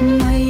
my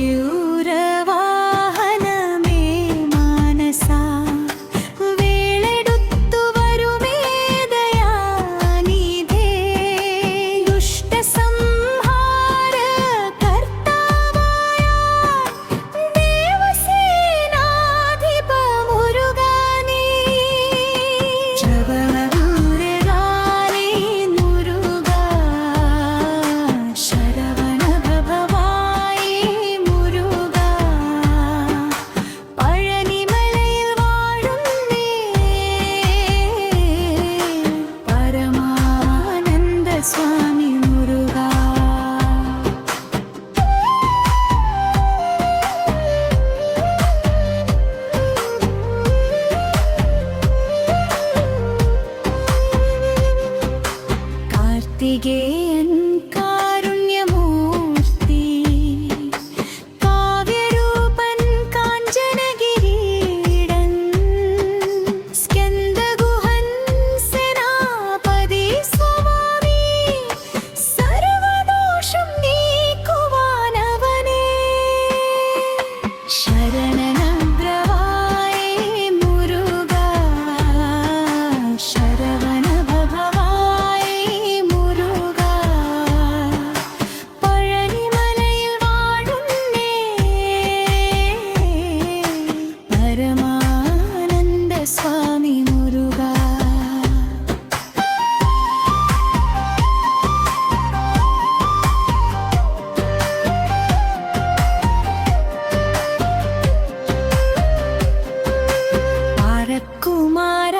കർത്തികേയൻ കാരുണ്യമൂർത്തി. കാവ്യരൂപൻ കാഞ്ചനഗിരീടൻ സ്കന്ദഗുഹൻ Senapathi Sharana my